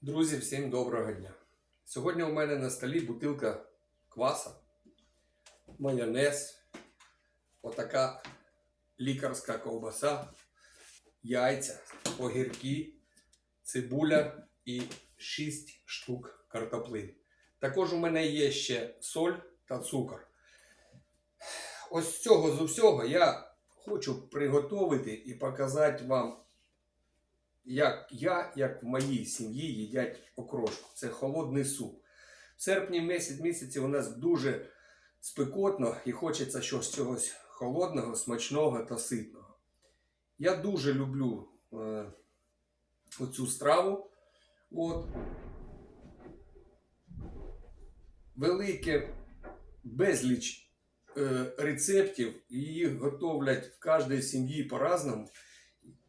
Друзі, всім доброго дня! Сьогодні у мене на столі бутилка кваса, майонез, отака лікарська ковбаса, яйця, огірки, цибуля і 6 штук картоплин. Також у мене є ще соль та цукор. Ось з цього з усього я хочу приготувати і показати вам як я, як в моїй сім'ї їдять окрошку. Це холодний суп. В серпні місяць, місяці у нас дуже спекотно і хочеться щось чогось холодного, смачного та ситного. Я дуже люблю е, оцю страву. От. Велике безліч е, рецептів, їх готовлять в кожній сім'ї по-разному.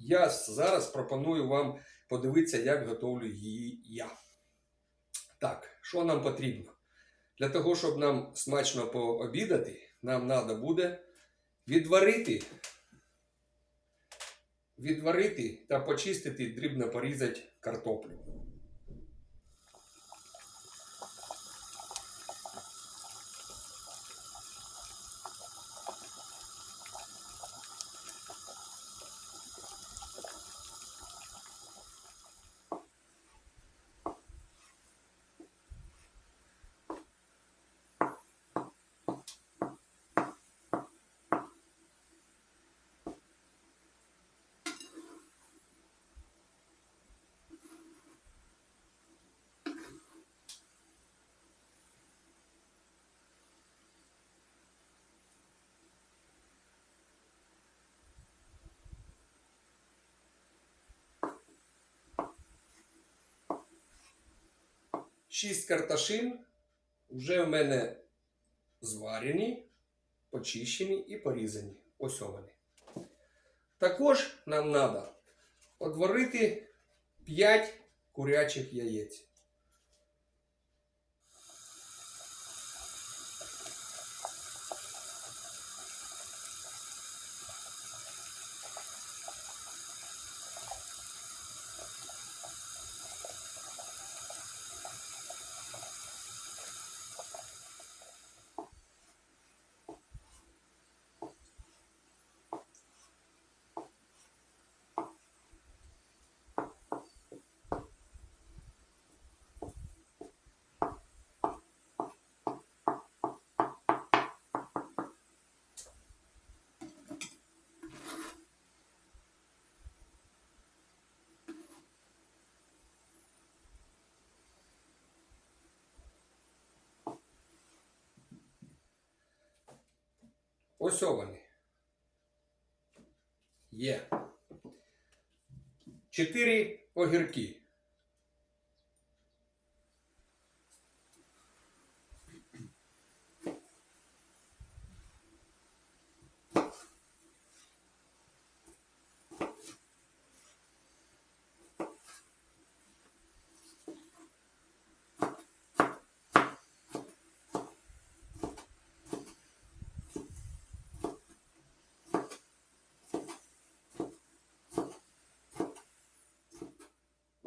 Я зараз пропоную вам подивитися, як готовлю її я. Так, що нам потрібно? Для того, щоб нам смачно пообідати, нам треба буде відварити, відварити та почистити, дрібно порізати картоплю. Шість карташин вже в мене зварені, почищені і порізані. Ось вони. Також нам треба одварити 5 курячих яєць. Ось вони. Є. Чотири огірки.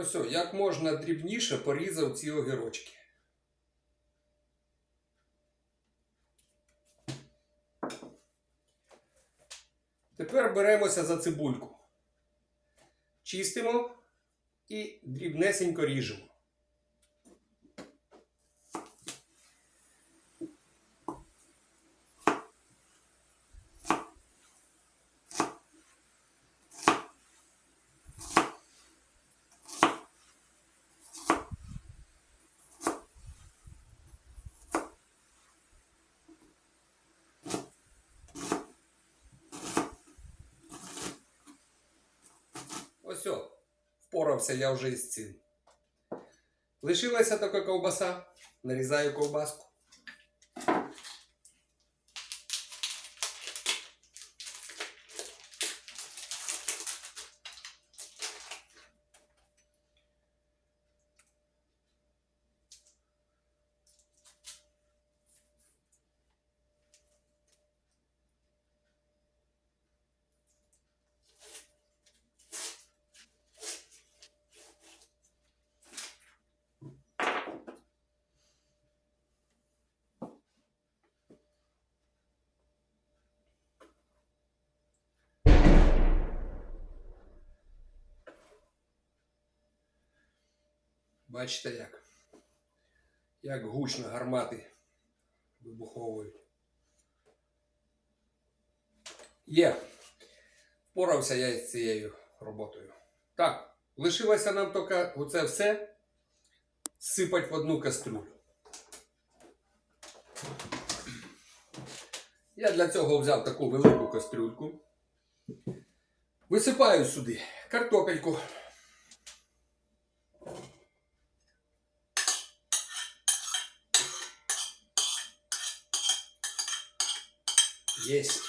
Ось о, як можна дрібніше порізав ці огірочки. Тепер беремося за цибульку. Чистимо і дрібнесенько ріжемо. О, впорався я вже із цим. Лишилася така ковбаса. Нарізаю ковбаску. Бачите як? Як гучно гармати вибуховують. Є. Впорався я із цією роботою. Так, лишилося нам тільки оце все сипать в одну кастрюлю. Я для цього взяв таку велику кастрюльку. Висипаю сюди картопельку. Есть.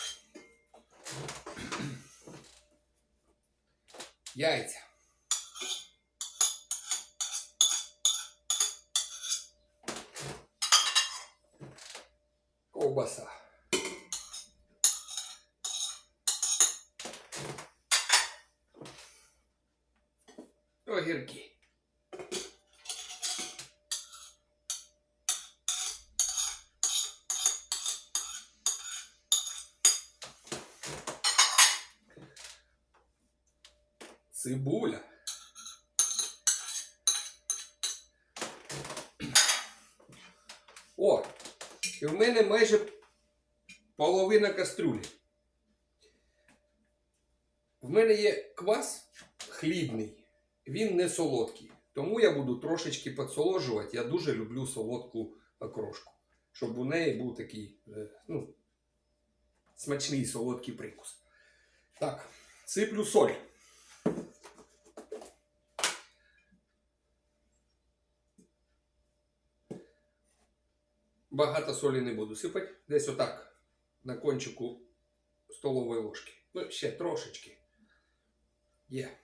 Яйця. Ковбаса. Огірки. Цибуля. О, і в мене майже половина кастрюлі. В мене є квас хлібний, він не солодкий. Тому я буду трошечки підсоложувати. Я дуже люблю солодку окрошку. Щоб у неї був такий е, ну, смачний солодкий прикус. Так, сиплю соль. Багато солі не буду сипати. Десь отак на кончику столової ложки. Ну, ще трошечки. Є.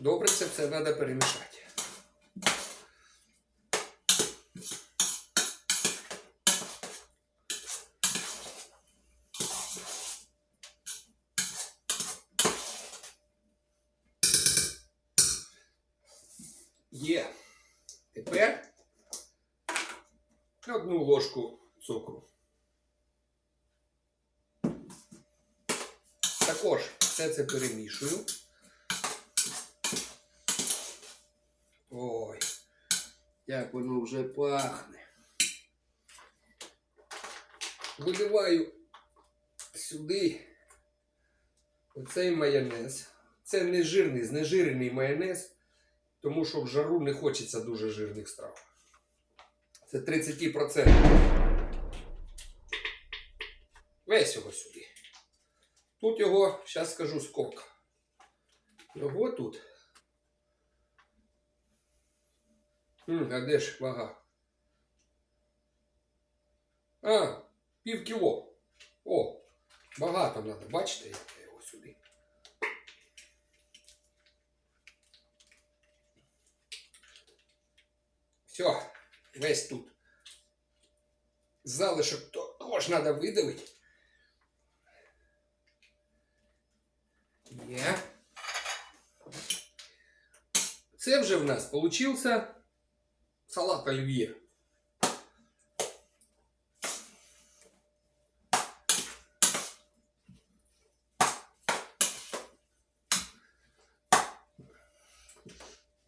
Добре, це все треба перемішати. Є. Тепер одну ложку цукру. Також все це перемішую. Ой, як воно вже пахне. Виливаю сюди оцей майонез. Це не жирний, знежирений майонез, тому що в жару не хочеться дуже жирних страв. Це 30%. Весь його сюди. Тут його, зараз скажу скільки. Його тут. А де ж вага? А, пів кіло. О, багато треба. Бачите, як я його сюди. Все, весь тут. Залишок також треба видавити. Є. Це вже в нас получився салат оливье.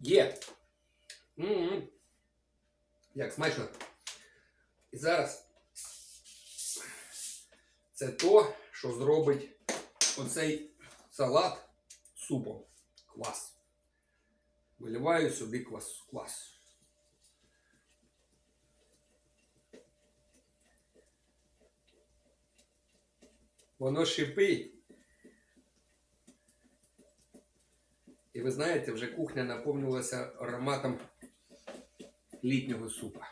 Є. М-м. Як смачно. І зараз це то, що зробить оцей салат супом. Квас. Виливаю сюди квас. квас. Воно шипить. І ви знаєте, вже кухня наповнилася ароматом літнього супа.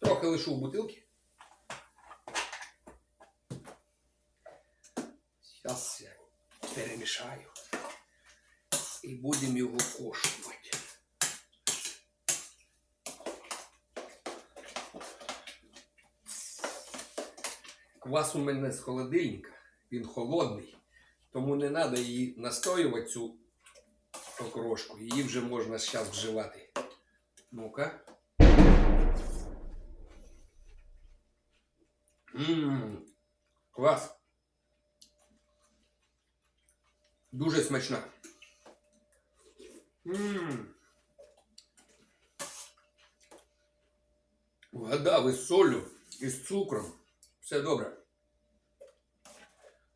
Трохи лишу в бутилки. Зараз я перемішаю. І будемо його коштувати. Квас у мене з холодильника, він холодний, тому не треба її настоювати цю окрошку. Її вже можна зараз вживати. Ну-ка. Ммм, клас. Дуже смачна. Ммм. Вгадав із солью, із цукром. Все добре.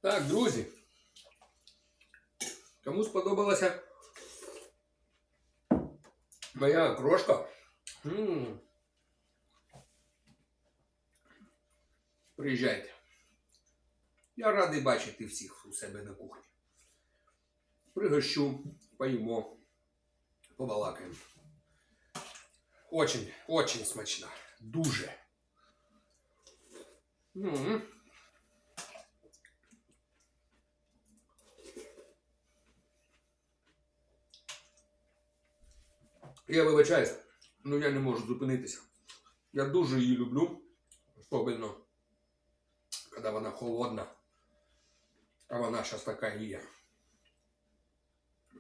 Так, друзі. Кому сподобалася моя крошка? М. Приїжджайте. Я радий бачити всіх у себе на кухні. Пригощу, поїмо, побалакаємо. Очень, очень смачна. Дуже. М. Я вибачаюсь, ну я не можу зупинитися. Я дуже її люблю, особливо, коли вона холодна. А вона зараз така і є.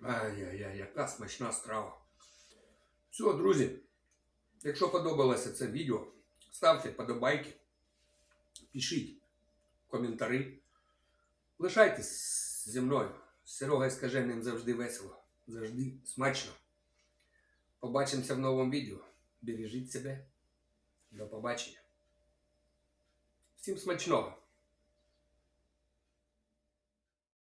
Ай-яй-яй, яка смачна страва. Все, друзі, якщо подобалося це відео, ставте подобайки, пишіть коментарі. Лишайтесь зі мною. З Серега Скаженним завжди весело, завжди смачно. Побачимося в новому відео. Бережіть себе. До побачення. Всім смачного!